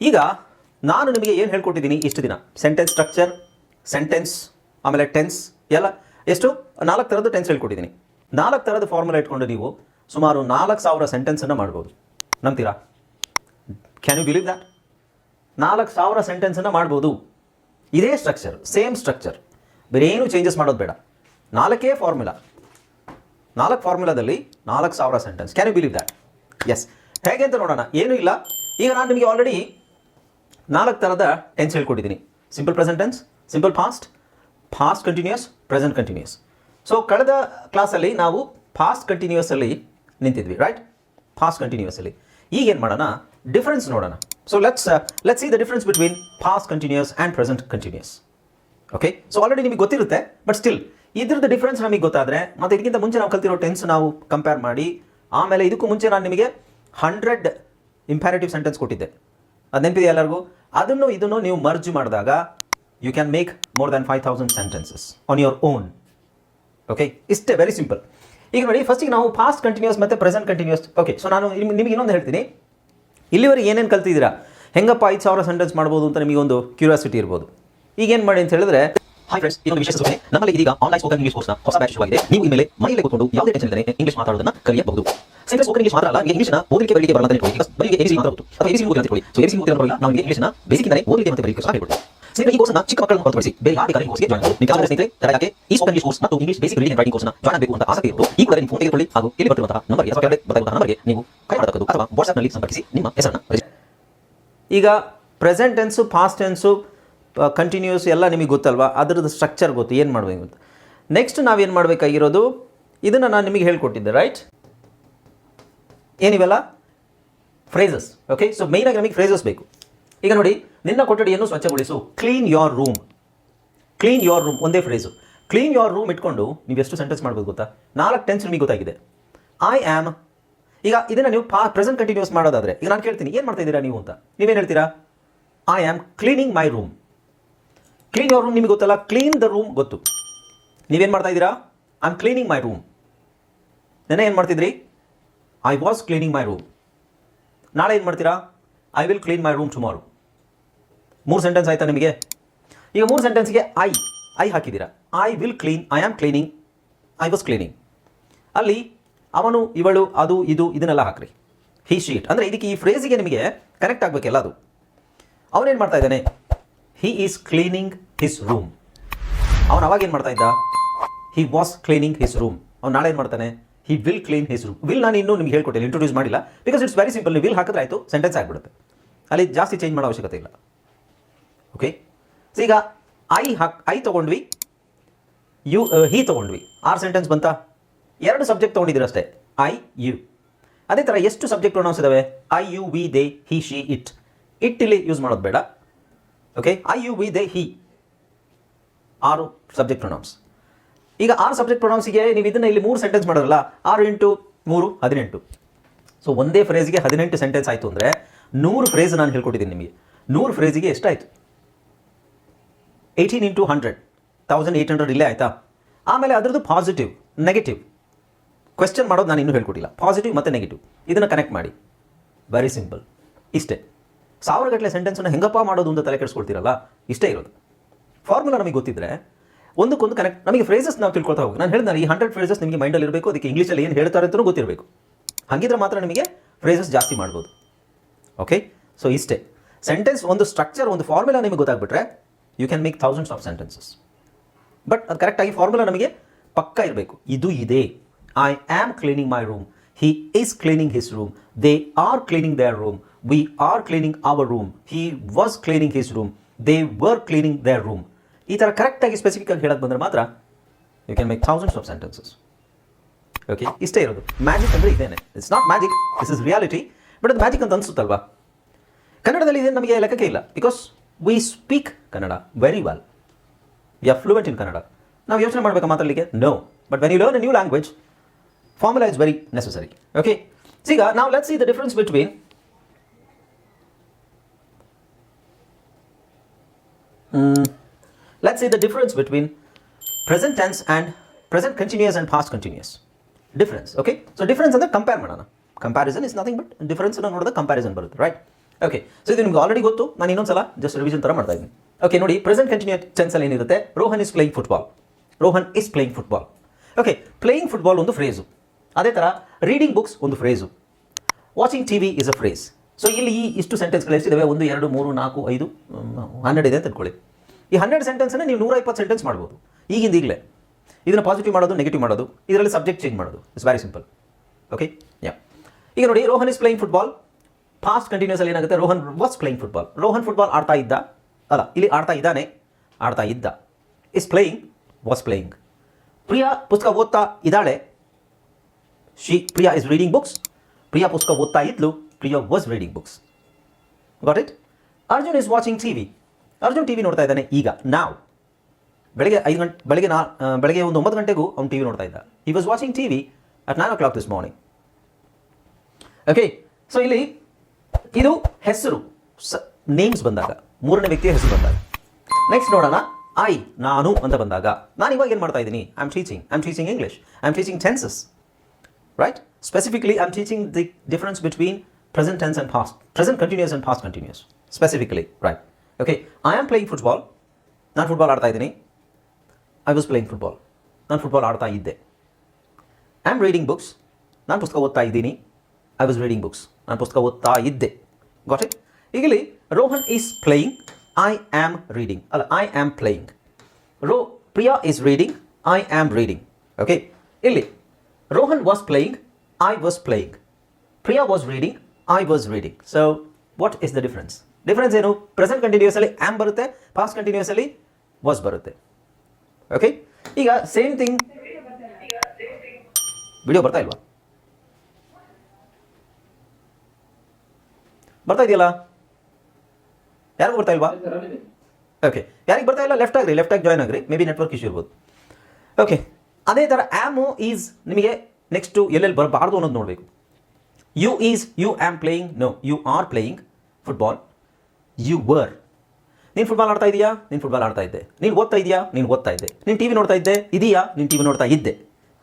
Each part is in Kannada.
ಈಗ ನಾನು ನಿಮಗೆ ಏನು ಹೇಳ್ಕೊಟ್ಟಿದ್ದೀನಿ ಇಷ್ಟು ದಿನ? ಸೆಂಟೆನ್ಸ್ ಸ್ಟ್ರಕ್ಚರ್ ಸೆಂಟೆನ್ಸ್ ಆಮೇಲೆ ಟೆನ್ಸ್ ಎಲ್ಲ. ಎಷ್ಟು? ನಾಲ್ಕು ಥರದ್ದು ಟೆನ್ಸ್ ಹೇಳ್ಕೊಟ್ಟಿದ್ದೀನಿ. ನಾಲ್ಕು ಥರದ ಫಾರ್ಮುಲಾ ಇಟ್ಕೊಂಡು ನೀವು ಸುಮಾರು ನಾಲ್ಕು ಸಾವಿರ ಸೆಂಟೆನ್ಸನ್ನು ಮಾಡ್ಬೋದು. ನಂಬ್ತೀರಾ? ಕ್ಯಾನ್ ಯು ಬಿಲೀವ್ ದ್ಯಾಟ್ ನಾಲ್ಕು ಸಾವಿರ ಸೆಂಟೆನ್ಸನ್ನು ಮಾಡ್ಬೋದು. ಇದೇ ಸ್ಟ್ರಕ್ಚರ್ ಸೇಮ್ ಸ್ಟ್ರಕ್ಚರ್ ಬೇರೆ ಏನು ಚೇಂಜಸ್ ಮಾಡೋದು ಬೇಡ. ನಾಲ್ಕೇ ಫಾರ್ಮುಲಾ ನಾಲ್ಕು ಫಾರ್ಮುಲಾದಲ್ಲಿ ನಾಲ್ಕು ಸಾವಿರ sentence can you believe that yes ಹೇಗೆ ಅಂತ ನೋಡೋಣ. ಏನೂ ಇಲ್ಲ. ಈಗ ನಾನು ನಿಮಗೆ ಆಲ್ರೆಡಿ ನಾಲ್ಕು ಥರದ tense ಹೇಳ್ಕೊಟ್ಟಿದ್ದೀನಿ simple present tense simple past past continuous present continuous so ಕಳೆದ ಕ್ಲಾಸಲ್ಲಿ ನಾವು ಫಾಸ್ಟ್ ಕಂಟಿನ್ಯೂಸಲ್ಲಿ ನಿಂತಿದ್ವಿ ರೈಟ್ ಫಾಸ್ಟ್ ಕಂಟಿನ್ಯೂಸಲ್ಲಿ ಈಗ ಏನು ಮಾಡೋಣ? ಡಿಫ್ರೆನ್ಸ್ ನೋಡೋಣ. So let's let's see the difference between past continuous and present continuous okay so already ನಿಮಗೆ ಗೊತ್ತಿರುತ್ತೆ ಬಟ್ ಸ್ಟಿಲ್ ಇದ್ರದ್ದು ಡಿಫ್ರೆನ್ಸ್ ನಮಗೆ ಗೊತ್ತಾದರೆ, ಮತ್ತು ಇದಕ್ಕಿಂತ ಮುಂಚೆ ನಾವು ಕಲ್ತಿರೋ ಟೆನ್ಸ್ ನಾವು ಕಂಪೇರ್ ಮಾಡಿ, ಆಮೇಲೆ ಇದಕ್ಕೂ ಮುಂಚೆ ನಾನು ನಿಮಗೆ ಹಂಡ್ರೆಡ್ ಇಂಪ್ಯಾರೇಟಿವ್ ಸೆಂಟೆನ್ಸ್ ಕೊಟ್ಟಿದ್ದೆ. ಅದು ನೆನಪಿದೆ ಎಲ್ಲರಿಗೂ? ಅದನ್ನು ಇದನ್ನು ನೀವು ಮರ್ಜ್ ಮಾಡಿದಾಗ you can make more than five thousand sentences on your own okay ಇಷ್ಟೇ ವೆರಿ ಸಿಂಪಲ್ ಈಗ ನೋಡಿ ಫಸ್ಟಿಗೆ ನಾವು ಫಾಸ್ಟ್ ಕಂಟಿನ್ಯೂಸ್ ಮತ್ತು ಪ್ರೆಸೆಂಟ್ ಕಂಟಿನ್ಯೂಸ್ ಓಕೆ ಸೊ ನಾನು ನಿಮ್- ನಿಮಗೆ ಇನ್ನೊಂದು ಹೇಳ್ತೀನಿ. ಇಲ್ಲಿವರೆಗೆ ಏನೇನು ಕಲ್ತಿದ್ದೀರಾ? ಹೆಂಗಪ್ಪ ಐದು ಸಾವಿರ ಸೆಂಟೆನ್ಸ್ ಮಾಡ್ಬೋದು ಅಂತ ನಿಮಗೆ ಒಂದು ಕ್ಯೂರಿಯಾಸಿಟಿ ಇರ್ಬೋದು. ಈಗ ಏನು ಮಾಡಿ ಅಂತ ಹೇಳಿದ್ರೆ ಹಾಯ್ ಫ್ರೆಂಡ್ಸ್ ಇದೊಂದು ವಿಶೇಷ ಸೂಚನೆ ನಮ್ಮಲ್ಲಿ ಇದೀಗ ಆನ್ಲೈನ್ ಸ್ಪೋಕನ್ ಇಂಗ್ಲಿಷ್ ಕೋರ್ಸ್ನ ಹೊಸ ಬ್ಯಾಚ್ ಶುರುವಾಗಿದೆ. ನೀವು ಇಮೇಲೆ ಮನೆಯಲ್ಲೇ ಕೂತ್ಕೊಂಡು ಯಾವುದೇ ಟೆನ್ಷನ್ ಇಲ್ಲದೆ ಇಂಗ್ಲಿಷ್ ಮಾತಾಡೋದನ್ನ ಕಲಿಯಬಹುದು. ಸಿಂಪಲ್ ಸ್ಪೋಕನ್ ಇಂಗ್ಲಿಷ್ ಮಾತ್ರ ಅಲ್ಲ ಈಗ ಇಂಗ್ಲಿಷ್ನ ಓದಲಿಕ್ಕೆ ಬರಲಿಕ್ಕೆ ಬರಲ್ಲ ಅಂತ Because ಬರೀ ಎಬಿಸಿ ಗೊತ್ತು ಅಥವಾ ಎಬಿಸಿ ಓದಿ ಅಂತ ಇಟ್ಕೊಳ್ಳಿ ಸೊ ಎಬಿಸಿ ಓದಿ ಬರಲ್ಲ ನಾವು ಇಂಗ್ಲಿಷ್ನ ಬೇಸಿಕ್ ಇಂದಾನೆ ಓದಲಿಕ್ಕೆ ಮತ್ತೆ ಬರಲಿಕ್ಕೆ ಸಹ ಹೇಳ್ಕೊಡ್ತೀವಿ ಸ್ನೇಹಿತರೆ ಈ ಕೋರ್ಸ್ನ ಚಿಕ್ಕ ಮಕ್ಕಳನ್ನು ಹೊರತುಪಡಿಸಿ ಬೇರೆ ಯಾವ ಬೇಕಾದ್ರೆ ಕೋರ್ಸ್ಗೆ ಜಾಯ್ನ್ ಆಗಬಹುದು ನಿಮ್ಮ ಸ್ನೇಹಿತರೆ ತರಗತಿಗೆ ಈ ಸ್ಪೋಕನ್ ಇಂಗ್ಲಿಷ್ ಕೋರ್ಸ್ ಮತ್ತು ಇಂಗ್ಲಿಷ್ ಬೇಸಿಕ್ ರೀಡಿಂಗ್ ರೈಟಿಂಗ್ ಕೋರ್ಸ್ನ ಜಾಯ್ನ್ ಆಗಬೇಕು ಅಂತ ಆಸಕ್ತಿ ಇರೋದು ಈ ಕೂಡಲೇ ನಿಮ್ಮ ಫೋನ್ ತೆಗೆದುಕೊಳ್ಳಿ ಹಾಗೂ ಇಲ್ಲಿ ಬರ್ತಿರುವಂತಹ ನಂಬರ್ಗೆ ಅಥವಾ ಕೆಳಗಡೆ ನೀವು ಕರೆ ಮಾಡತಕ್ಕದ್ದು ಅಥವಾ ವಾಟ್ಸ್ಆಪ್ನಲ್ಲಿ ಸಂಪರ್ಕಿಸಿ ನಿಮ್ಮ ಹೆಸರನ್ನು ಈಗ present tense past tense continuous ಎಲ್ಲ ನಿಮಗೆ ಗೊತ್ತಲ್ವಾ? ಅದರದ್ದು ಸ್ಟ್ರಕ್ಚರ್ ಗೊತ್ತು. ಏನು ಮಾಡಬೇಕು ಅಂತ. ನೆಕ್ಸ್ಟ್ ನಾವೇನು ಮಾಡಬೇಕಾಗಿರೋದು? ಇದನ್ನು ನಾನು ನಿಮಗೆ ಹೇಳ್ಕೊಟ್ಟಿದ್ದೆ ರೈಟ್ ಏನಿವೆಲ್ಲ? ಫ್ರೇಸಸ್ ಓಕೆ ಸೊ ಮೇಯ್ನಾಗಿ ನಮಗೆ ಫ್ರೇಸಸ್ ಬೇಕು. ಈಗ ನೋಡಿ, ನಿನ್ನ ಕೊಠಡಿಯನ್ನು ಸ್ವಚ್ಛಗೊಳಿಸು. Clean your room clean your room ಒಂದೇ ಫ್ರೇಸು ಕ್ಲೀನ್ ಯೋರ್ ರೂಮ್ ಇಟ್ಕೊಂಡು, ನೀವು ಎಷ್ಟು ಸೆಂಟೆನ್ಸ್ ಮಾಡ್ಬೋದು ಗೊತ್ತಾ? ನಾಲ್ಕು ಟೆನ್ಸ್ ನಿಮಗೆ ಗೊತ್ತಾಗಿದೆ. ಐ ಆಮ್ ಈಗ ಇದನ್ನು ನೀವು ಪಾ ಪ್ರೆಸೆಂಟ್ ಕಂಟಿನ್ಯೂಸ್ ಮಾಡೋದಾದರೆ, ಈಗ ನಾನು ಕೇಳ್ತೀನಿ, ಏನು ಮಾಡ್ತಾ ಇದ್ದೀರಾ ನೀವು ಅಂತ? ನೀವೇನು ಹೇಳ್ತೀರಾ? I am cleaning my room clean your room ನಿಮಗೆ ಗೊತ್ತಲ್ಲ? ಕ್ಲೀನ್ ದ ರೂಮ್ ಗೊತ್ತು. ನೀವೇನು ಮಾಡ್ತಾ ಇದ್ದೀರಾ? I am cleaning my room ನೆನೆ ಏನು ಮಾಡ್ತಿದ್ರಿ? I was cleaning my room ನಾಳೆ ಏನು ಮಾಡ್ತೀರಾ? I will clean my room tomorrow ಮೂರು ಸೆಂಟೆನ್ಸ್ ಆಯಿತಾ ನಿಮಗೆ? ಈಗ ಮೂರು ಸೆಂಟೆನ್ಸ್ಗೆ ಐ ಐ ಹಾಕಿದ್ದೀರಾ? I will clean I am cleaning I was cleaning ಅಲ್ಲಿ ಅವನು, ಇವಳು, ಅದು, ಇದು, ಇದನ್ನೆಲ್ಲ ಹಾಕ್ರಿ. ಹಿ ಶೀಟ್ ಅಂದರೆ ಇದಕ್ಕೆ ಈ ಫ್ರೇಸಿಗೆ ನಿಮಗೆ ಕನೆಕ್ಟ್ ಆಗಬೇಕೆಲ್ಲ ಅದು. ಅವನೇನು ಮಾಡ್ತಾ ಇದ್ದಾನೆ? He is cleaning his room ಅವನು ಅವಾಗ ಏನು ಮಾಡ್ತಾ ಇದ್ದ? He was cleaning his room ಅವ್ನು ನಾಳೆ ಏನು ಮಾಡ್ತಾನೆ? He will clean his room will ನಾನು ಇನ್ನೂ ನಿಮ್ಗೆ ಹೇಳ್ಕೊಟ್ಟಿಲ್ಲ ಇಂಟ್ರೊಡ್ಯೂಸ್ ಮಾಡಿಲ್ಲ. ಬಿಕಾಸ್ ಇಟ್ಸ್ ವೆರಿ ಸಿಂಪಲ್ ನೀವು ವಿಲ್ ಹಾಕಿದ್ರೆ ಆಯಿತು ಸೆಂಟೆನ್ಸ್ ಆಗಿಬಿಡುತ್ತೆ. ಅಲ್ಲಿ ಜಾಸ್ತಿ ಚೇಂಜ್ ಮಾಡೋ ಅವಶ್ಯಕತೆ ಇಲ್ಲ. ಓಕೆ ಈಗ ಐ ಹಾಕ್ ಐ ತೊಗೊಂಡ್ವಿ ಯು ಹಿ ತೊಗೊಂಡ್ವಿ. ಆರು ಸೆಂಟೆನ್ಸ್ ಬಂತಾ? ಎರಡು ಸಬ್ಜೆಕ್ಟ್ ತೊಗೊಂಡಿದ್ದೀರ ಅಷ್ಟೇ. ಐ ಯು ಅದೇ ಥರ ಎಷ್ಟು ಸಬ್ಜೆಕ್ಟ್ ಪ್ರೊನೌನ್ಸ್ ಇದ್ದಾವೆ I you we they he she it it ಇಲ್ಲಿ ಯೂಸ್ ಮಾಡೋದು ಬೇಡ. Okay I you we they he ಆರು ಸಬ್ಜೆಕ್ಟ್ ಪ್ರೊನೌನ್ಸ್ ಈಗ ಆರು ಸಬ್ಜೆಕ್ಟ್ ಪ್ರೊನೌನ್ಸ್ಗೆ ನೀವು ಇದನ್ನು ಇಲ್ಲಿ ಮೂರು ಸೆಂಟೆನ್ಸ್ ಮಾಡೋರಲ್ಲ ಆರು ಇಂಟು ಮೂರು, ಹದಿನೆಂಟು. ಸೊ ಒಂದೇ ಫ್ರೇಸ್ಗೆ ಹದಿನೆಂಟು ಸೆಂಟೆನ್ಸ್ ಆಯಿತು ಅಂದರೆ, ನೂರು ಫ್ರೇಸ್ ನಾನು ಹೇಳ್ಕೊಟ್ಟಿದ್ದೀನಿ ನಿಮಗೆ. ನೂರು ಫ್ರೇಸಿಗೆ ಎಷ್ಟಾಯಿತು? Eighteen into hundred thousand eight hundred ಇಲ್ಲೇ ಆಯಿತಾ? ಆಮೇಲೆ ಅದರದ್ದು ಪಾಸಿಟಿವ್ ನೆಗೆಟಿವ್ ಕ್ವೆಶ್ಚನ್ ಮಾಡೋದು ನಾನು ಇನ್ನೂ ಹೇಳ್ಕೊಟ್ಟಿಲ್ಲ. ಪಾಸಿಟಿವ್ ಮತ್ತು ನೆಗೆಟಿವ್ ಇದನ್ನು ಕನೆಕ್ಟ್ ಮಾಡಿ. ವೆರಿ ಸಿಂಪಲ್ ಇಷ್ಟೇ. ಸಾವಿರಗಟ್ಟಲೆ ಸೆಂಟೆನ್ಸನ್ನು ಹೆಂಗಪ್ಪ ಮಾಡೋದು ಅಂತ ತಲೆ ಕೆಡಿಸ್ಕೊಳ್ತೀರಲ್ಲ? ಇಷ್ಟೇ ಇರೋದು. ಫಾರ್ಮುಲಾ ನಮಗೆ ಗೊತ್ತಿದ್ರೆ, ಒಂದಕ್ಕೊಂದು ಕನೆಕ್ಟ್ ನಮಗೆ ಫ್ರೇಸಸ್ ನಾವು ತಿಳ್ಕೊಳ್ತಾ ಹೋಗಿ ನಾನು ಹೇಳಿದ್ರೆ ಈ ಹಂಡ್ರೆಡ್ ಫ್ರೇಸಸ್ ನಿಮಗೆ ಮೈಂಡಲ್ಲಿ ಇರಬೇಕು, ಅದಕ್ಕೆ ಇಂಗ್ಲೀಷಲ್ಲಿ ಏನು ಹೇಳ್ತಾರೆ ಅಂತಲೂ ಗೊತ್ತಿರಬೇಕು. ಹಾಗಿದ್ರೆ ಮಾತ್ರ ನಿಮಗೆ ಫ್ರೇಸಸ್ ಜಾಸ್ತಿ ಮಾಡ್ಬೋದು. ಓಕೆ ಸೊ ಇಷ್ಟೇ. ಸೆಂಟೆನ್ಸ್ ಒಂದು ಸ್ಟ್ರಕ್ಚರ್ ಒಂದು ಫಾರ್ಮುಲಾ ನಿಮಗೆ ಗೊತ್ತಾಗ್ಬಿಟ್ರೆ you can make thousands of sentences but ಅದು ಕರೆಕ್ಟಾಗಿ ಫಾರ್ಮುಲಾ ನಮಗೆ ಪಕ್ಕ ಇರಬೇಕು. ಇದು ಇದೆ. I am cleaning my room he is cleaning his room they are cleaning their room we are cleaning our room he was cleaning his room they were cleaning their room ಈ ಥರ ಕರೆಕ್ಟಾಗಿ ಸ್ಪೆಸಿಫಿಕ್ ಆಗಿ ಹೇಳಕ್ಕೆ ಬಂದರೆ ಮಾತ್ರ you can make thousands of sentences okay ಇಷ್ಟೇ ಇರೋದು. ಮ್ಯಾಜಿಕ್ ಅಂದರೆ ಇದೇನೆ. It's not magic this is reality but ಅದು ಮ್ಯಾಜಿಕ್ ಅಂತ ಅನಿಸುತ್ತಲ್ವಾ? ಕನ್ನಡದಲ್ಲಿ ಇದೇನು ನಮಗೆ ಲೆಕ್ಕಕ್ಕೆ ಇಲ್ಲ. Because we speak Kannada very well we are fluent in Kannada. ನಾವು ಯೋಚನೆ ಮಾಡಬೇಕಾ ಮಾತಾಡಲಿಕ್ಕೆ? No but when you learn new language formula is very necessary okay ಈಗ ನಾವು let's see the difference between let's see the difference between present tense and present continuous and past continuous. Difference, okay? So, difference ಅಂದರೆ ಕಂಪೇರ್ ಮಾಡೋಣ. Comparison is nothing but difference ನೋಡಿದ್ರೆ ಕಂಪ್ಯಾರಿಸನ್ ಬರುತ್ತೆ ರೈಟ್ ಓಕೆ ಸೊ ಇದು ನಿಮ್ಗೆ ಆಲ್ರೆಡಿ ಗೊತ್ತು. ನಾನು ಇನ್ನೊಂದು ಸಲ ಜಸ್ಟ್ ರಿವಿಷನ್ ಥರ ಮಾಡ್ತಾ ಇದ್ದೀನಿ. ಓಕೆ ನೋಡಿ ಪ್ರೆಸೆಂಟ್ ಕಂಟಿನ್ಯೂ ಟೆನ್ಸಲ್ಲಿ ಏನಿರುತ್ತೆ? Rohan is playing football Rohan is playing football okay playing football ಒಂದು ಫ್ರೇಸು ಅದೇ ಥರ ರೀಡಿಂಗ್ ಬುಕ್ಸ್ ಒಂದು phrase watching T V is a phrase so ಇಲ್ಲಿ ಈ ಇಷ್ಟು ಸೆಂಟೆನ್ಸ್ಗಳು ಎಷ್ಟಿದ್ದಾವೆ ಒಂದು, ಎರಡು, ಮೂರು, ನಾಲ್ಕು, ಐದು ಹನ್ನೆರಡು ಇದೆ ಅಂತ ತಿಳ್ಕೊಳ್ಳಿ. ಈ ಹನ್ನೆರಡು ಸೆಂಟೆನ್ಸನ್ನು ನೀವು ನೂರ ಇಪ್ಪತ್ತು ಸೆಂಟೆನ್ಸ್ ಮಾಡ್ಬೋದು. ಈಗಿಂದ ಈಗಲೇ. ಇದನ್ನು ಪಾಸಿಟಿವ್ ಮಾಡೋದು ನೆಗೆಟಿವ್ ಮಾಡೋದು, ಇದರಲ್ಲಿ ಸಬ್ಜೆಕ್ಟ್ ಚೇಂಜ್ ಮಾಡೋದು. It's very simple okay yeah ಈಗ ನೋಡಿ Rohan is playing football past continuous ಅಲ್ಲಿ ಏನಾಗುತ್ತೆ? Rohan was playing football Rohan football ಆಡ್ತಾ ಇದ್ದ. ಅಲ್ಲ, ಇಲ್ಲಿ ಆಡ್ತಾ ಇದ್ದಾನೆ. ಆಡ್ತಾ ಇದ್ದ. Is playing was playing Priya ಪುಸ್ತಕ ಓದ್ತಾ ಇದ್ದಾಳೆ. She Priya is reading books Priya ಪುಸ್ತಕ ಓದ್ತಾ ಇದ್ಲು. Priya was reading books got it Arjun is watching T V Arjun T V ನೋಡ್ತಾ ಇದ್ದಾನೆ ಈಗ ನಾವು ಬೆಳಗ್ಗೆ ಐದು ಗಂಟೆ ಬೆಳಗ್ಗೆ ನಾ ಬೆಳಗ್ಗೆ ಒಂದು ಒಂಬತ್ತು ಗಂಟೆಗೂ ಅವ್ನು ಟಿ ವಿ ನೋಡ್ತಾ ಇದ್ದ. He was watching T V at nine o'clock this morning okay so ಇಲ್ಲಿ ಇದು ಹೆಸರು ಸ ನೇಮ್ಸ್ ಬಂದಾಗ ಮೂರನೇ ವ್ಯಕ್ತಿಯ ಹೆಸರು ಬಂದಾಗ. ನೆಕ್ಸ್ಟ್ ನೋಡೋಣ ಐ ನಾನು ಅಂತ ಬಂದಾಗ. ನಾನು ಇವಾಗ ಏನು ಮಾಡ್ತಾ ಇದ್ದೀನಿ? I am teaching I am teaching English I am teaching tenses right? Specifically, am teaching the difference between present tense and past, present continuous and past continuous. Specifically, right? Okay, I am playing football. ನಾನು ಫುಟ್ಬಾಲ್ ಆಡ್ತಾ ಇದ್ದೀನಿ. ಐ ವಾಸ್ ಪ್ಲೇಯಿಂಗ್ ಫುಟ್ಬಾಲ್ ನಾನು ಫುಟ್ಬಾಲ್ ಆಡ್ತಾ ಇದ್ದೆ. ಐ ಆಮ್ ರೀಡಿಂಗ್ ಬುಕ್ಸ್ ನಾನು ಪುಸ್ತಕ ಓದ್ತಾ ಇದ್ದೀನಿ. ಐ ವಾಸ್ ರೀಡಿಂಗ್ ಬುಕ್ಸ್ ನಾನು ಪುಸ್ತಕ ಓದ್ತಾ ಇದ್ದೆ. ಗಾಟ್ ಇಟ್ ಈಗ ಇಲ್ಲಿ Rohan is playing I am reading ಅಲ್ಲ I am playing rho Priya is reading I am reading okay ಇಲ್ಲಿ Rohan was playing I was playing Priya was reading I was reading so what is the difference difference ಏನು ಪ್ರೆಸೆಂಟ್ ಕಂಟಿನ್ಯೂಸಲ್ಲಿ ಆಮ್ ಬರುತ್ತೆ ಪಾಸ್ಟ್ ಕಂಟಿನ್ಯೂಸಲ್ಲಿ ವಾಸ್ ಬರುತ್ತೆ. ಓಕೆ ಈಗ ಸೇಮ್ ಥಿಂಗ್ ವಿಡಿಯೋ ಬರ್ತಾ ಇಲ್ವಾ? ಬರ್ತಾ ಇದೆಯಲ್ಲ? ಯಾರಿಗೂ ಬರ್ತಾ ಇಲ್ವಾ? ಓಕೆ ಯಾರಿಗೆ ಬರ್ತಾ ಇಲ್ಲ? ಲೆಫ್ಟ್ ಆಗ್ರಿ ಲೆಫ್ಟ್ ಆಗಿ ಜಾಯ್ನ್ ಆಗ್ರಿ. ಮೇ ಬಿ ನೆಟ್ವರ್ಕ್ ಇಶ್ಯೂ ಇರ್ಬೋದು. ಓಕೆ ಅದೇ ಥರ ಆ್ಯಮು ಈಸ್ ನಿಮಗೆ ನೆಕ್ಸ್ಟು ಎಲ್ಲೆಲ್ಲಿ ಬರಬಾರ್ದು ಅನ್ನೋದು ನೋಡಬೇಕು. You is, you am playing. No, you are playing football you were ನೀನು ಫುಟ್ಬಾಲ್ ಆಡ್ತಾ ಇದೆಯಾ? ನೀನು ಫುಟ್ಬಾಲ್ ಆಡ್ತಾ ಇದ್ದೆ. ನೀನು ಓದ್ತಾ ಇದೆಯಾ? ನೀನು ಓದ್ತಾ ಇದ್ದೆ. ನೀನು ಟಿ ವಿ ನೋಡ್ತಾ ಇದ್ದೆ? ಇದೆಯಾ? ನೀನು ಟಿ ವಿ ನೋಡ್ತಾ ಇದ್ದೆ.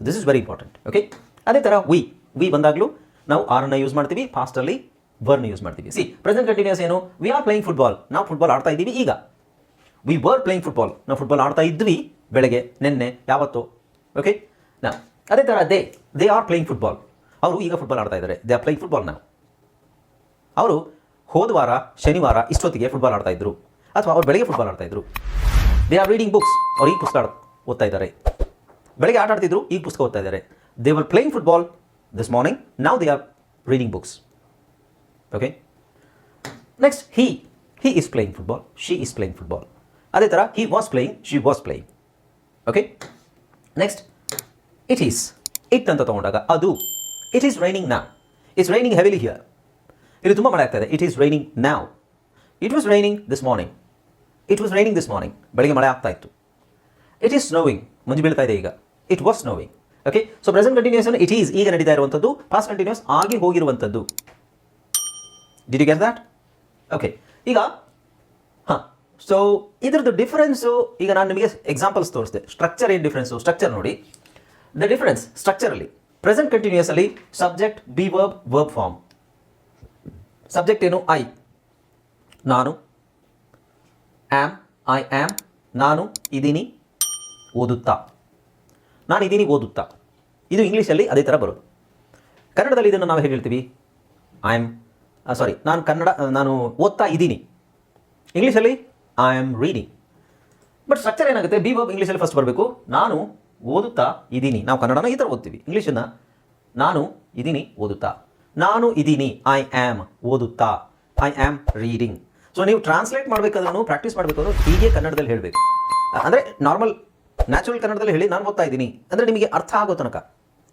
This is very important okay ಅದೇ ಥರ ವಿ ವಿ ಬಂದಾಗಲೂ ನಾವು ಆರನ್ನ ಯೂಸ್ ಮಾಡ್ತೀವಿ ಫಾಸ್ಟಲ್ಲಿ ವರ್ನ ಯೂಸ್ ಮಾಡ್ತೀವಿ. ಸಿ ಪ್ರೆಸೆಂಟ್ ಕಂಟಿನ್ಯೂಸ್ ಏನು? ವಿ ಆರ್ ಪ್ಲೇಯಿಂಗ್ ಫುಟ್ಬಾಲ್ ನಾವು ಫುಟ್ಬಾಲ್ ಆಡ್ತಾ ಇದ್ದೀವಿ ಈಗ. ವಿ ವರ್ ಪ್ಲೇಯಿಂಗ್ ಫುಟ್ಬಾಲ್ ನಾವು ಫುಟ್ಬಾಲ್ ಆಡ್ತಾ ಇದ್ವಿ ಬೆಳಗ್ಗೆ ನಿನ್ನೆ ಯಾವತ್ತು ಓಕೆ ನಾ ಅದೇ ಥರ they they are playing football ಅವರು ಈಗ ಫುಟ್ಬಾಲ್ ಆಡ್ತಾ ಇದ್ದಾರೆ. ದೇ ಪ್ಲೇಯಿಂಗ್ ಫುಟ್ಬಾಲ್ ನಾವು ಅವರು ಹೋದ ವಾರ, ಶನಿವಾರ ಇಷ್ಟೊತ್ತಿಗೆ ಫುಟ್ಬಾಲ್ ಆಡ್ತಾ ಇದ್ರು. ಅಥವಾ ಅವ್ರು ಬೆಳಗ್ಗೆ ಫುಟ್ಬಾಲ್ ಆಡ್ತಾ ಇದ್ರು. ದೇ ಆರ್ ರೀಡಿಂಗ್ ಬುಕ್ಸ್ ಅವ್ರು ಈ ಪುಸ್ತಕ ಓದ್ತಾ ಇದ್ದಾರೆ. ಬೆಳಗ್ಗೆ ಆಟ ಆಡ್ತಿದ್ರು ಈಗ ಪುಸ್ತಕ ಓದ್ತಾ ಇದ್ದಾರೆ. They were playing football this morning ನಾವು they are reading books okay next he he is playing football she is playing football ಅದೇ ಥರ he was playing she was playing okay next it is it ಅಂತ ತಗೊಂಡಾಗ ಅದು ಇಟ್ ಈಸ್ ರೈನಿಂಗ್ ನಾ ಇಟ್ಸ್ ರೈನಿಂಗ್ ಹೆವಿಲಿ ಹಿಯರ್ ಇಲ್ಲಿ ತುಂಬ ಮಳೆ ಆಗ್ತಾಯಿದೆ it is raining now it was raining this morning it was raining this morning ಬೆಳಗ್ಗೆ ಮಳೆ ಆಗ್ತಾ ಇತ್ತು. ಇಟ್ ಈಸ್ ಸ್ನೋವಿಂಗ್ ಮುಂಜಿ ಬೀಳ್ತಾ ಇದೆ ಈಗ. It was snowing okay so present continuous it is ಈಗ ನಡೀತಾ ಇರುವಂಥದ್ದು ಪಾಸ್ಟ್ ಕಂಟಿನ್ಯೂಸ್ ಆಗಿ ಹೋಗಿರುವಂಥದ್ದು did you get that okay ಈಗ, ಹಾಂ. ಸೊ ಇದರದ್ದು ಡಿಫರೆನ್ಸು ಈಗ ನಾನು ನಿಮಗೆ ಎಕ್ಸಾಂಪಲ್ಸ್ ತೋರಿಸಿದೆ. ಸ್ಟ್ರಕ್ಚರ್ ಏನು ಡಿಫ್ರೆನ್ಸು ಸ್ಟ್ರಕ್ಚರ್ ನೋಡಿ. ದ ಡಿಫರೆನ್ಸ್ ಸ್ಟ್ರಕ್ಚರಲ್ಲಿ ಪ್ರೆಸೆಂಟ್ ಕಂಟಿನ್ಯೂಸ್ ಅಲ್ಲಿ subject be verb verb form subject ಏನು? ಐ ನಾನು. ಆ್ಯಮ್ ಐ ಆ್ಯಮ್ ನಾನು ಇದ್ದೀನಿ ಓದುತ್ತಾ. ನಾನು ಇದ್ದೀನಿ ಓದುತ್ತಾ. ಇದು ಇಂಗ್ಲೀಷಲ್ಲಿ ಅದೇ ಥರ ಬರೋದು ಕನ್ನಡದಲ್ಲಿ ಇದನ್ನು ನಾವು ಹೇಗೆ ಹೇಳ್ತೀವಿ? ಐ ಆಮ್ ಸಾರಿ ನಾನು ಕನ್ನಡ, ನಾನು ಓದ್ತಾ ಇದ್ದೀನಿ ಇಂಗ್ಲೀಷಲ್ಲಿ I am reading but structure ಏನಾಗುತ್ತೆ? ಬಿ ವರ್ಬ್ ಇಂಗ್ಲೀಷಲ್ಲಿ ಫಸ್ಟ್ ಬರಬೇಕು. ನಾನು ಓದುತ್ತಾ ಇದ್ದೀನಿ ನಾವು ಕನ್ನಡನ ಈ ಥರ ಓದ್ತೀವಿ. ಇಂಗ್ಲೀಷನ್ನು ನಾನು ಇದ್ದೀನಿ ಓದುತ್ತಾ. ನಾನು ಇದ್ದೀನಿ ಐ ಆಮ್ ಓದುತ್ತಾ. ಐ ಆಮ್ ರೀಡಿಂಗ್ ಸೊ ನೀವು ಟ್ರಾನ್ಸ್ಲೇಟ್ ಮಾಡಬೇಕಾದ್ರೂ ಪ್ರಾಕ್ಟೀಸ್ ಮಾಡಬೇಕಾದ್ರೂ ಹೀಗೆ ಕನ್ನಡದಲ್ಲಿ ಹೇಳಬೇಕು. ಅಂದರೆ ನಾರ್ಮಲ್ ನ್ಯಾಚುರಲ್ ಕನ್ನಡದಲ್ಲಿ ಹೇಳಿ ನಾನು ಓದ್ತಾ ಇದ್ದೀನಿ ಅಂದರೆ ನಿಮಗೆ ಅರ್ಥ ಆಗೋ ತನಕ.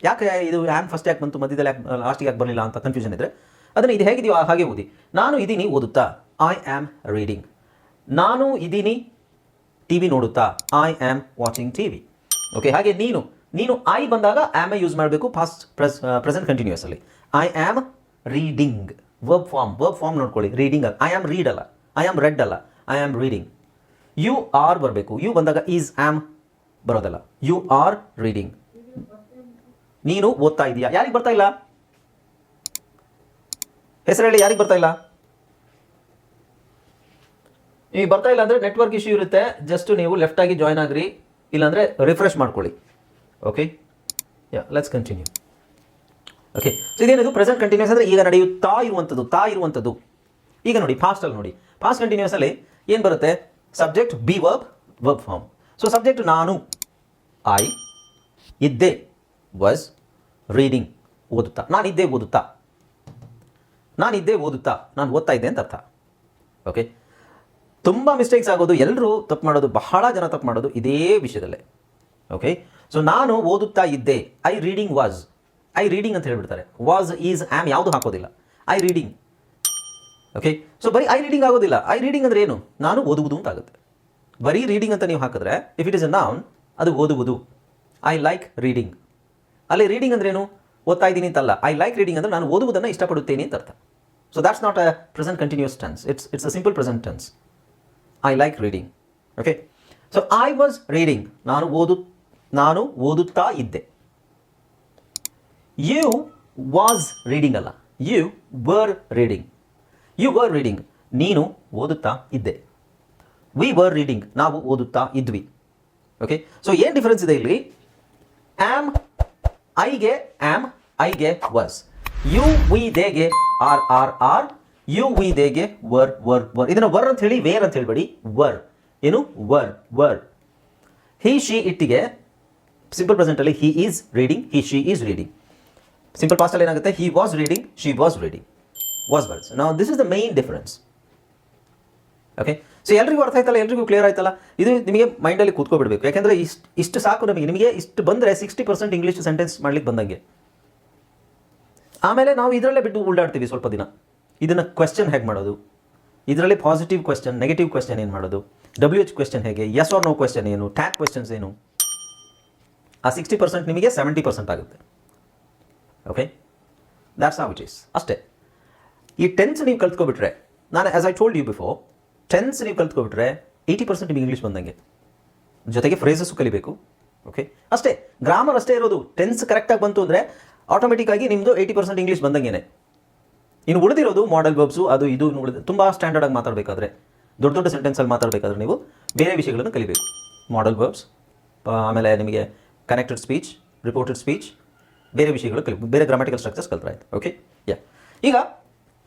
ಯಾಕೆ ಇದು ಆ್ಯಮ್ ಫಸ್ಟ್ ಯಾಕೆ ಬಂತು, ಮಧ್ಯದಲ್ಲಿ ಯಾಕೆ ಲಾಸ್ಟಿಗೆ ಯಾಕೆ ಬರಲಿಲ್ಲ ಅಂತ ಕನ್ಫ್ಯೂಷನ್ ಇದ್ದರೆ ಅದನ್ನು ಇದು ಹೇಗಿದೆಯೋ ಹಾಗೆ ಓದಿ. ನಾನು ಇದ್ದೀನಿ ಓದುತ್ತಾ. ಐ ಆಮ್ ರೀಡಿಂಗ್ ನಾನು ಇದ್ದೀನಿ ಟಿ ವಿ ನೋಡುತ್ತಾ. I am watching T V okay ಹಾಗೆ ನೀನು ನೀನು ಐ ಬಂದಾಗ ಆಮ್ ಯೂಸ್ ಮಾಡಬೇಕು ಫಾಸ್ಟ್ ಪ್ರೆಸ್ ಪ್ರೆಸೆಂಟ್ ಕಂಟಿನ್ಯೂಸ್ ಅಲ್ಲಿ. I am reading verb form verb form ನೋಡ್ಕೊಳ್ಳಿ. ರೀಡಿಂಗ್ ಐ ಆಮ್ ರೀಡ್ ಅಲ್ಲ. ಐ ಆಮ್ ರೆಡ್ ಅಲ್ಲ. I am reading you are ಬರಬೇಕು. ಯು ಬಂದಾಗ ಈಸ್ ಆಮ್ ಬರೋದಲ್ಲ. ಯು ಆರ್ ರೀಡಿಂಗ್ ನೀನು ಓದ್ತಾ ಇದೀಯಾ? ಯಾರಿಗೆ ಬರ್ತಾ ಇಲ್ಲ? ಹೆಸರು ಹೇಳಿ, ಯಾರಿಗೆ ಬರ್ತಾ ಇಲ್ಲ? ಈಗ ಬರ್ತಾ ಇಲ್ಲ ಅಂದರೆ ನೆಟ್ವರ್ಕ್ ಇಶ್ಯೂ ಇರುತ್ತೆ. ಜಸ್ಟ್ ನೀವು ಲೆಫ್ಟಾಗಿ ಜಾಯ್ನ್ ಆಗ್ರಿ. ಇಲ್ಲಾಂದರೆ ರಿಫ್ರೆಶ್ ಮಾಡ್ಕೊಳ್ಳಿ. Okay yeah let's continue okay so ಇದೇನಿದು? ಪ್ರೆಸೆಂಟ್ ಕಂಟಿನ್ಯೂಸ್ ಅಂದರೆ ಈಗ ನಡೆಯುತ್ತಾ ಇರುವಂಥದ್ದು ತಾ ಇರುವಂಥದ್ದು ಈಗ ನೋಡಿ ಫಾಸ್ಟಲ್ಲಿ ನೋಡಿ. ಫಾಸ್ಟ್ ಕಂಟಿನ್ಯೂಸಲ್ಲಿ ಏನು ಬರುತ್ತೆ? Subject be verb verb form so subject ನಾನು ಐ ಇದ್ದೆ ವಾಸ್ ರೀಡಿಂಗ್ ಓದುತ್ತಾ. ನಾನಿದ್ದೆ ಓದುತ್ತಾ. ನಾನಿದ್ದೆ ಓದುತ್ತಾ. ನಾನು ಓದ್ತಾ ಇದ್ದೆ ಅಂತ ಅರ್ಥ. ಓಕೆ ತುಂಬ ಮಿಸ್ಟೇಕ್ಸ್ ಆಗೋದು ಎಲ್ಲರೂ ತಪ್ಪು ಮಾಡೋದು, ಬಹಳ ಜನ ತಪ್ಪು ಮಾಡೋದು ಇದೇ ವಿಷಯದಲ್ಲೇ. ಓಕೆ ಸೊ ನಾನು ಓದುತ್ತಾ ಇದ್ದೆ. I reading was I reading ಅಂತ ಹೇಳಿಬಿಡ್ತಾರೆ. ವಾಸ್ ಈಸ್ ಆ್ಯಮ್ ಯಾವುದು ಹಾಕೋದಿಲ್ಲ. ಐ ರೀಡಿಂಗ್ ಓಕೆ ಸೊ ಬರೀ ಐ ರೀಡಿಂಗ್ ಆಗೋದಿಲ್ಲ. ಐ ರೀಡಿಂಗ್ ಅಂದರೆ ಏನು? ನಾನು ಓದುವುದು ಅಂತ ಆಗುತ್ತೆ. ಬರೀ ರೀಡಿಂಗ್ ಅಂತ ನೀವು ಹಾಕಿದ್ರೆ if it is a noun ಅದು ಓದುವುದು. ಐ ಲೈಕ್ ರೀಡಿಂಗ್ ಅಲ್ಲಿ ರೀಡಿಂಗ್ ಅಂದ್ರೆ ಏನು? ಓದ್ತಾ ಇದ್ದೀನಿ ಅಂತಲ್ಲ ಐ ಲೈಕ್ ರೀಡಿಂಗ್ ಅಂದರೆ ನಾನು ಓದುವುದನ್ನು ಇಷ್ಟಪಡುತ್ತೇನೆ ಅಂತ ಅರ್ಥ. So that's not a present continuous tense it's it's a simple present tense I like reading okay so I was reading ನಾನು ಓದು, ನಾನು ಓದುತ್ತಾ ಇದ್ದೆ. ಯು ವಾಸ್ ರೀಡಿಂಗ್ ಅಲ್ಲ. You were reading you were reading ನೀನು ಓದುತ್ತಾ ಇದ್ದೆ. ವಿ ವರ್ ರೀಡಿಂಗ್ ನಾವು ಓದುತ್ತಾ ಇದ್ವಿ. ಓಕೆ ಸೊ ಏನು ಡಿಫರೆನ್ಸ್ ಇದೆ ಇಲ್ಲಿ? ಆಮ್ ಐಗೆ ಆಮ್ ಐಗೆ was you we ದೇಗೆ are are are you, we, ದೇಗೆ were were were. ಇದನ್ನು ವರ್ ಅಂತ ಹೇಳಿ, ವೇರ್ ಅಂತ ಹೇಳ್ಬೇಡಿ. ವರ್. ಏನು? Were were. ಹಿ, ಶಿ, ಇಟ್ಟಿಗೆ simple ಪ್ರೆಸೆಂಟಲ್ಲಿ he is reading he she is reading simple ಪಾಸ್ಟಲ್ಲಿ ಏನಾಗುತ್ತೆ? He was reading she was reading was verse ನಾವು this is the main difference okay so ಎಲ್ರಿಗೂ ಅರ್ಥ ಆಯ್ತಲ್ಲ? ಎಲ್ರಿಗೂ ಕ್ಲಿಯರ್ ಆಯ್ತಲ್ಲ? ಇದು ನಿಮಗೆ ಮೈಂಡಲ್ಲಿ ಕೂತ್ಕೊಬಿಡ್ಬೇಕು. ಯಾಕೆಂದರೆ ಇಷ್ಟು ಇಷ್ಟು ಸಾಕು ನಮಗೆ. ನಿಮಗೆ ಇಷ್ಟು ಬಂದರೆ ಸಿಕ್ಸ್ಟಿ ಪರ್ಸೆಂಟ್ ಇಂಗ್ಲೀಷ್ ಸೆಂಟೆನ್ಸ್ ಮಾಡ್ಲಿಕ್ಕೆ ಬಂದಂಗೆ. ಆಮೇಲೆ ನಾವು ಇದರಲ್ಲೇ ಬಿಟ್ಟು ಉಳ್ಳಾಡ್ತೀವಿ ಸ್ವಲ್ಪ ದಿನ. ಇದನ್ನು ಕ್ವೆಶ್ಚನ್ ಹೇಗೆ ಮಾಡೋದು? ಇದರಲ್ಲಿ ಪಾಸಿಟಿವ್ ಕ್ವೆಶ್ಚನ್ ನೆಗೆಟಿವ್ ಕ್ವೆಶ್ಚನ್ ಏನು ಮಾಡೋದು? ಡಬ್ಲ್ಯೂ ಎಚ್ ಕ್ವೆಶ್ಚನ್ ಹೇಗೆ? ಎಸ್ ಆರ್ ನೋ ಕ್ವೆಶ್ಚನ್ ಏನು? ಟ್ಯಾಕ್ ಕ್ವೆಶ್ಚನ್ಸ್ ಏನು? ಆ ಸಿಕ್ಸ್ಟಿ ಪರ್ಸೆಂಟ್ ನಿಮಗೆ ಸೆವೆಂಟಿ ಪರ್ಸೆಂಟ್ ಆಗುತ್ತೆ. Okay that's uh it is ಅಷ್ಟೇ. ಈ ಟೆನ್ಸ್ ನೀವು ಕಲ್ತ್ಕೊಬಿಟ್ರೆ, ನಾನು as I told you before tense ನೀವು ಕಲ್ತ್ಕೊಬಿಟ್ರೆ ಏಯ್ಟಿ ಪರ್ಸೆಂಟ್ ನಿಮಗೆ ಇಂಗ್ಲೀಷ್ ಬಂದಂಗೆ. ಜೊತೆಗೆ ಫ್ರೇಸಸ್ಸು ಕಲಿಬೇಕು. ಓಕೆ ಅಷ್ಟೇ. ಗ್ರಾಮರ್ ಅಷ್ಟೇ ಇರೋದು. ಟೆನ್ಸ್ ಕರೆಕ್ಟಾಗಿ ಬಂತು ಅಂದರೆ ಆಟೋಮೆಟಿಕ್ಕಾಗಿ ನಿಮ್ಮದು ಏಯ್ಟಿ ಪರ್ಸೆಂಟ್ ಇಂಗ್ಲೀಷ್ ಬಂದಂಗೆ ಇನ್ನು ಉಳಿದಿರೋದು ಮಾಡೆಲ್ ವರ್ಬ್ಸು ಅದು ಇದು ಉಳಿದ, ತುಂಬ ಸ್ಟ್ಯಾಂಡರ್ಡಾಗಿ ಮಾತಾಡಬೇಕಾದ್ರೆ, ದೊಡ್ಡ ದೊಡ್ಡ ಸೆಂಟೆನ್ಸಲ್ಲಿ ಮಾತಾಡಬೇಕಾದ್ರೆ ನೀವು ಬೇರೆ ವಿಷಯಗಳನ್ನು ಕಲಿಬೇಕು. ಮಾಡೆಲ್ ವರ್ಬ್ಸ್ ಆಮೇಲೆ ನಿಮಗೆ ಕನೆಕ್ಟೆಡ್ ಸ್ಪೀಚ್ ರಿಪೋರ್ಟೆಡ್ ಸ್ಪೀಚ್ ಬೇರೆ ವಿಷಯಗಳು ಕಲಿ ಬೇರೆ ಗ್ರಾಮಟಿಕಲ್ ಸ್ಟ್ರಕ್ಚರ್ಸ್ ಕಲ್ತ್ರಾಯ್ತು ಓಕೆ ಯಾ ಈಗ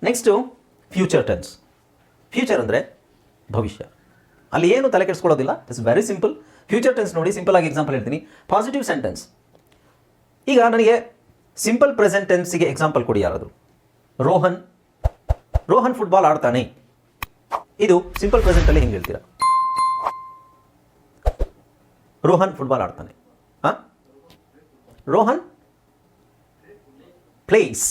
ನೆಕ್ಸ್ಟು ಫ್ಯೂಚರ್ ಟೆನ್ಸ್ ಫ್ಯೂಚರ್ ಅಂದರೆ ಭವಿಷ್ಯ. ಅಲ್ಲಿ ಏನು ತಲೆ ಕೆಡಿಸ್ಕೊಳ್ಳೋದಿಲ್ಲ. It's very simple future tense ನೋಡಿ ಸಿಂಪಲ್ ಆಗಿ ಎಕ್ಸಾಂಪಲ್ ಹೇಳ್ತೀನಿ. ಪಾಸಿಟಿವ್ ಸೆಂಟೆನ್ಸ್ ಈಗ ನನಗೆ ಸಿಂಪಲ್ ಪ್ರೆಸೆಂಟ್ ಟೆನ್ಸಿಗೆ ಎಕ್ಸಾಂಪಲ್ ಕೊಡಿ ಯಾರಾದರೂ. ರೋಹನ್ ರೋಹನ್ ಫುಟ್ಬಾಲ್ ಆಡ್ತಾನೆ. ಇದು ಸಿಂಪಲ್ ಪ್ರೆಸೆಂಟಲ್ಲಿ ಹೆಂಗೆ ಹೇಳ್ತೀರಾ? ರೋಹನ್ ಫುಟ್ಬಾಲ್ ಆಡ್ತಾನೆ. ಹಾಂ? ರೋಹನ್? ಪ್ಲೇಸ್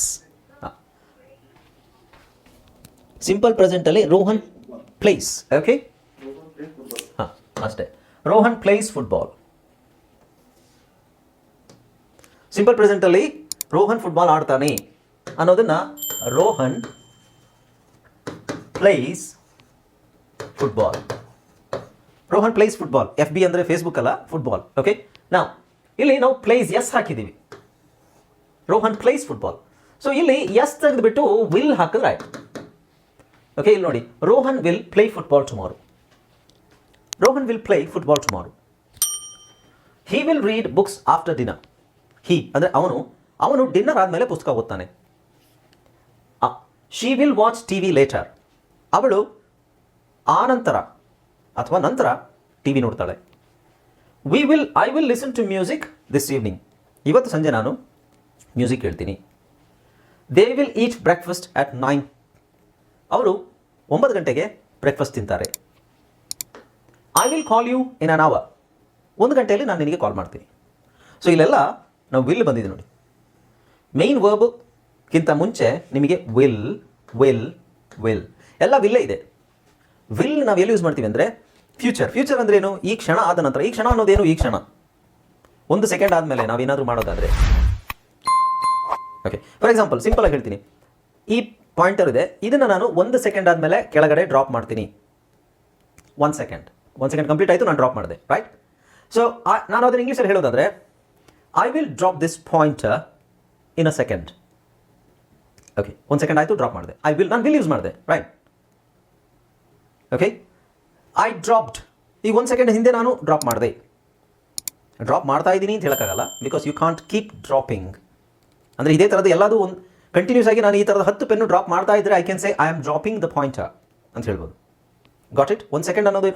ಸಿಂಪಲ್ ಪ್ರೆಸೆಂಟ್ ಅಲ್ಲಿ ರೋಹನ್ ಪ್ಲೇಸ್ ಓಕೆ ಹಾಂ, ಅಷ್ಟೇ. ರೋಹನ್ ಪ್ಲೇಸ್ ಫುಟ್ಬಾಲ್ ಸಿಂಪಲ್ ಪ್ರೆಸೆಂಟಲ್ಲಿ ರೋಹನ್ ಫುಟ್ಬಾಲ್ ಆಡ್ತಾನೆ ಅನ್ನೋದನ್ನ Rohan plays football Rohan plays football F B ಅಂದರೆ ಫೇಸ್ಬುಕ್ ಅಲ್ಲ ಫುಟ್ಬಾಲ್ ಓಕೆ ನಾವು ಇಲ್ಲಿ ನಾವು ಪ್ಲೇಸ್ ಎಸ್ ಹಾಕಿದ್ದೀವಿ ರೋಹನ್ ಪ್ಲೇಸ್ ಫುಟ್ಬಾಲ್ ಸೊ ಇಲ್ಲಿ ಎಸ್ ತೆಗೆದುಬಿಟ್ಟು ವಿಲ್ ಹಾಕಿದ್ರೆ ಆಯ್ತು. ಓಕೆ ಇಲ್ಲಿ ನೋಡಿ. Rohan will play football tomorrow Rohan will play football tomorrow he will read books after dinner he ಅಂದರೆ ಅವನು ಅವನು ಡಿನ್ನರ್ ಆದಮೇಲೆ ಪುಸ್ತಕ ಓದ್ತಾನೆ. She will watch T V later ಅವಳು ಆ ನಂತರ ಅಥವಾ ನಂತರ ಟಿ ವಿ ನೋಡ್ತಾಳೆ. We will I will listen to music this evening ಇವತ್ತು ಸಂಜೆ ನಾನು ಮ್ಯೂಸಿಕ್ ಹೇಳ್ತೀನಿ. They will eat breakfast at nine ಅವರು ಒಂಬತ್ತು ಗಂಟೆಗೆ ಬ್ರೇಕ್ಫಾಸ್ಟ್ ತಿಂತಾರೆ. I will call you in an hour ಒಂದು ಗಂಟೆಯಲ್ಲಿ ನಾನು ನಿನಗೆ ಕಾಲ್ ಮಾಡ್ತೀನಿ. ಸೊ ಇಲ್ಲೆಲ್ಲ ನಾವು ವಿಲ್ ಬಂದಿದೆ ನೋಡಿ. ಮೇಯ್ನ್ ವರ್ಬ್ಗಿಂತ ಮುಂಚೆ ನಿಮಗೆ ವಿಲ್ ವಿಲ್ ವಿಲ್ ಎಲ್ಲ ವಿಲ್ಲೇ ಇದೆ. ವಿಲ್ ನಾವು ಎಲ್ಲಿ ಯೂಸ್ ಮಾಡ್ತೀವಿ ಅಂದರೆ ಫ್ಯೂಚರ್ ಫ್ಯೂಚರ್ ಅಂದ್ರೆ ಏನು? ಈ ಕ್ಷಣ ಆದ ನಂತರ. ಈ ಕ್ಷಣ ಅನ್ನೋದೇನು ಈ ಕ್ಷಣ. ಒಂದು ಸೆಕೆಂಡ್ ಆದಮೇಲೆ ನಾವೇನಾದರೂ ಮಾಡೋದಾದರೆ. ಓಕೆ ಫಾರ್ ಎಕ್ಸಾಂಪಲ್ ಸಿಂಪಲ್ ಆಗಿ ಹೇಳ್ತೀನಿ. ಈ ಪಾಯಿಂಟರ್ ಇದೆ. ಇದನ್ನು ನಾನು ಒಂದು ಸೆಕೆಂಡ್ ಆದಮೇಲೆ ಕೆಳಗಡೆ ಡ್ರಾಪ್ ಮಾಡ್ತೀನಿ. One second one second complete ಆಯಿತು, ನಾನು ಡ್ರಾಪ್ ಮಾಡಿದೆ. ರೈಟ್ ಸೊ ನಾನು ಅದನ್ನು ಇಂಗ್ಲೀಷಲ್ಲಿ ಹೇಳೋದಾದರೆ I will drop this point in a second okay ಒಂದು ಸೆಕೆಂಡ್ ಆಯಿತು ಡ್ರಾಪ್ ಮಾಡಿದೆ. ಐ ವಿಲ್ ನಾನು ವಿಲ್ ಯೂಸ್ ಮಾಡಿದೆ ರೈಟ್ ಓಕೆ ಐ ಡ್ರಾಪ್ಡ್ ಈಗ ಒಂದು ಸೆಕೆಂಡ್ ಹಿಂದೆ ನಾನು ಡ್ರಾಪ್ ಮಾಡಿದೆ. ಡ್ರಾಪ್ ಮಾಡ್ತಾ ಇದ್ದೀನಿ ಅಂತ ಹೇಳೋಕ್ಕಾಗಲ್ಲ because you can't keep dropping ಅಂದರೆ ಇದೇ ಥರದ ಎಲ್ಲದೂ ಒಂದು ಕಂಟಿನ್ಯೂಸ್ ಆಗಿ ನಾನು ಈ ಥರದ ಹತ್ತು ಪೆನ್ನು ಡ್ರಾಪ್ ಮಾಡ್ತಾ ಇದ್ದರೆ I can say I am dropping the point ಅಂತ ಹೇಳ್ಬೋದು. ಗಾಟ್ ಇಟ್ ಒಂದು ಸೆಕೆಂಡ್ ಅನ್ನೋದು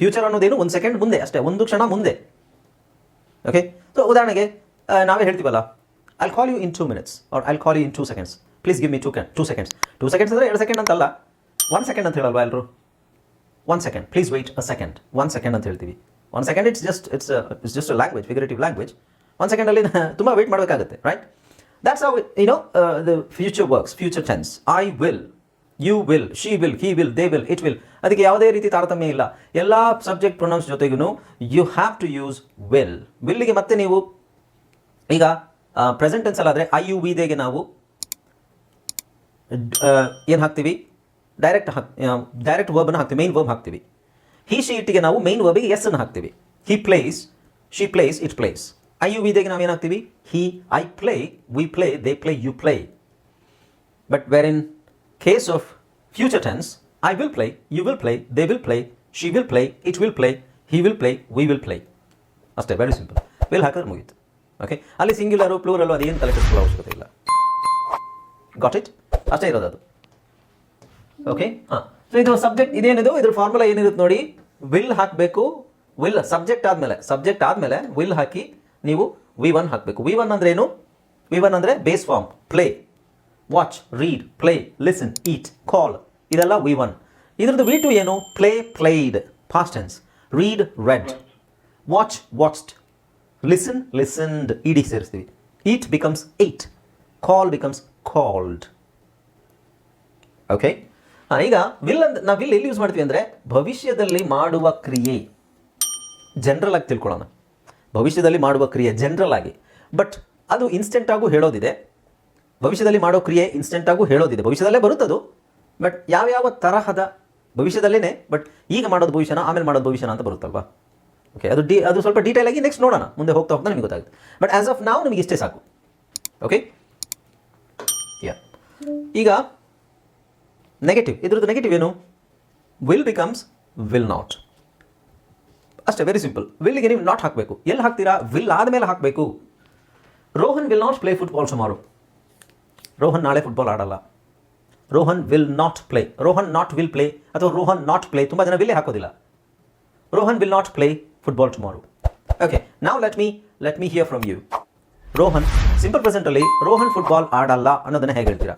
ಫ್ಯೂಚರ್ ಅನ್ನೋದೇನು ಒಂದು ಸೆಕೆಂಡ್ ಮುಂದೆ, ಅಷ್ಟೇ, ಒಂದು ಕ್ಷಣ ಮುಂದೆ. ಓಕೆ ಸೊ ಉದಾಹರಣೆಗೆ ನಾವೇ ಹೇಳ್ತೀವಲ್ಲ I call you in two minutes or I call you in two seconds please give me two can two seconds two seconds ಅಂದರೆ ಎರಡು ಸೆಕೆಂಡ್ ಅಂತಲ್ಲ. ಒನ್ ಸೆಕೆಂಡ್ ಅಂತ ಹೇಳಲ್ವಾ ಎಲ್ಲರೂ one second please wait a second one second ಅಂತ ಹೇಳ್ತೀವಿ. One second it's just it's it's just language figurative language one ಸೆಕೆಂಡಲ್ಲಿ ತುಂಬ ವೆಯ್ಟ್ ಮಾಡಬೇಕಾಗುತ್ತೆ right that's how you know the future works future tense I will you will she will he will they will it will ಅದಕ್ಕೆ ಯಾವುದೇ ರೀತಿ ತಾರತಮ್ಯ ಇಲ್ಲ. ಎಲ್ಲ ಸಬ್ಜೆಕ್ಟ್ ಪ್ರೊನೌನ್ಸ್ ಜೊತೆಗೂ you have to use will ವಿಲ್ಲಿಗೆ ಮತ್ತೆ ನೀವು ಈಗ ಪ್ರೆಸೆಂಟ್ ಟೆನ್ಸ್ ಆದರೆ ಐ ಯು ವಿದೆಗೆ ನಾವು ಏನು ಹಾಕ್ತೀವಿ? ಡೈರೆಕ್ಟ್ ಹಾಕ್ ಡೈರೆಕ್ಟ್ ವರ್ಬನ್ನು ಹಾಕ್ತೀವಿ ಮೈನ್ ವರ್ಬ್ ಹಾಕ್ತೀವಿ. ಹಿ ಶಿ ಇಟ್ಟಿಗೆ ನಾವು ಮೈನ್ ವರ್ಬಿಗೆ ಎಸ್ ಅನ್ನು ಹಾಕ್ತೀವಿ. He plays she plays it plays I you ವಿದೆಗೆ ನಾವು ಏನು ಹಾಕ್ತೀವಿ? He I play we play they play you play but where in case of future tense I will play you will play they will play she will play it will play he will play we will play ಅಷ್ಟೇ ವೆರಿ ಸಿಂಪಲ್ ವಿಲ್ ಹಾಕಿದ್ರೆ ಮುಗೀತು. ಓಕೆ ಅಲ್ಲಿ ಸಿಂಗ್ಯುಲರು ಪ್ಲೂರಲ್ಲು ಅದೇನು ತಲೆ ಕೆಡಿಸ್ಕೊಳ್ಳೋ ಅವಶ್ಯಕತೆ ಇಲ್ಲ. ಗಾಟ್ ಇಟ್ ಅಷ್ಟೇ ಇರೋದು ಅದು. ಓಕೆ ಹಾಂ. ಸೊ ಇದು ಸಬ್ಜೆಕ್ಟ್ ಇದೇನಿದು? ಇದ್ರ ಫಾರ್ಮುಲಾ ಏನಿರುತ್ತೆ ನೋಡಿ? ವಿಲ್ ಹಾಕಬೇಕು. ವಿಲ್ ಸಬ್ಜೆಕ್ಟ್ ಆದಮೇಲೆ ಸಬ್ಜೆಕ್ಟ್ ಆದಮೇಲೆ ವಿಲ್ ಹಾಕಿ ನೀವು ವಿ ಒನ್ ಹಾಕಬೇಕು. ವಿ ಒನ್ ಅಂದ್ರೆ ಏನು? ವಿ ಒನ್ ಅಂದರೆ base form play watch read play listen eat call ಇದೆಲ್ಲ ವಿ ಒನ್ ಇದ್ರದ್ದು ವಿ ಟು ಏನು? Play played past tense read read watch watched listen listened ED ಸೇರಿಸ್ತೀವಿ. Eat becomes ate call becomes called okay ಈಗ ವಿಲ್ ಅಂತ ನಾವು ವಿಲ್ ಎಲ್ಲಿ ಯೂಸ್ ಮಾಡ್ತೀವಿ ಅಂದರೆ ಭವಿಷ್ಯದಲ್ಲಿ ಮಾಡುವ ಕ್ರಿಯೆ. ಜನರಲ್ ಆಗಿ ತಿಳ್ಕೊಳ್ಳೋಣ. ಭವಿಷ್ಯದಲ್ಲಿ ಮಾಡುವ ಕ್ರಿಯೆ ಜನರಲ್ ಆಗಿ. ಬಟ್ ಅದು ಇನ್ಸ್ಟೆಂಟ್ ಆಗೂ ಹೇಳೋದಿದೆ. ಭವಿಷ್ಯದಲ್ಲಿ ಮಾಡೋ ಕ್ರಿಯೆ ಇನ್ಸ್ಟೆಂಟ್ ಆಗೂ ಹೇಳೋದಿದೆ. ಭವಿಷ್ಯದಲ್ಲೇ ಬರುತ್ತದು ಬಟ್ ಯಾವ್ಯಾವ ತರಹದ ಭವಿಷ್ಯದಲ್ಲೇ ಬಟ್ ಈಗ ಮಾಡೋದು ಭವಿಷ್ಯನ, ಆಮೇಲೆ ಮಾಡೋದು ಭವಿಷ್ಯನ ಅಂತ ಬರುತ್ತಲ್ವಾ? ಓಕೆ ಅದು ಡಿ ಅದು ಸ್ವಲ್ಪ ಡೀಟೇಲ್ ಆಗಿ ನೆಕ್ಸ್ಟ್ ನೋಡೋಣ. ಮುಂದೆ ಹೋಗ್ತಾ ಹೋಗ್ತಾ ನಿಮಗೆ ಗೊತ್ತಾಗುತ್ತೆ. ಬಟ್ ಆಸ್ ಆಫ್ ನಾವು ನಿಮಗೆ ಇಷ್ಟೇ ಸಾಕು. ಓಕೆ ಯಾ ಈಗ ನೆಗೆಟಿವ್ ಇದ್ರದ್ದು ನೆಗೆಟಿವ್ ಏನು? ವಿಲ್ ಬಿಕಮ್ಸ್ ವಿಲ್ ನಾಟ್ ಅಷ್ಟೇ ವೆರಿ ಸಿಂಪಲ್ ವಿಲ್ಗೆ ನೀವು ನಾಟ್ ಹಾಕಬೇಕು. ಎಲ್ಲಿ ಹಾಕ್ತೀರಾ? ವಿಲ್ ಆದಮೇಲೆ ಹಾಕಬೇಕು. Rohan will not play football ಸುಮಾರು. ರೋಹನ್ ನಾಳೆ ಫುಟ್ಬಾಲ್ ಆಡಲ್ಲ. Rohan will not play Rohan not will play ಅಥವಾ ರೋಹನ್ ನಾಟ್ ಪ್ಲೇ ತುಂಬ ಜನ ವಿಲ್ಲೇ ಹಾಕೋದಿಲ್ಲ. Rohan will not play football tomorrow okay ನಾವು let me let me hear from you Rohan simple ಪ್ರೆಸೆಂಟಲ್ಲಿ Rohan football ಆಡಲ್ಲ ಅನ್ನೋದನ್ನ ಹೇಗೆ ಹೇಳ್ತೀರಾ?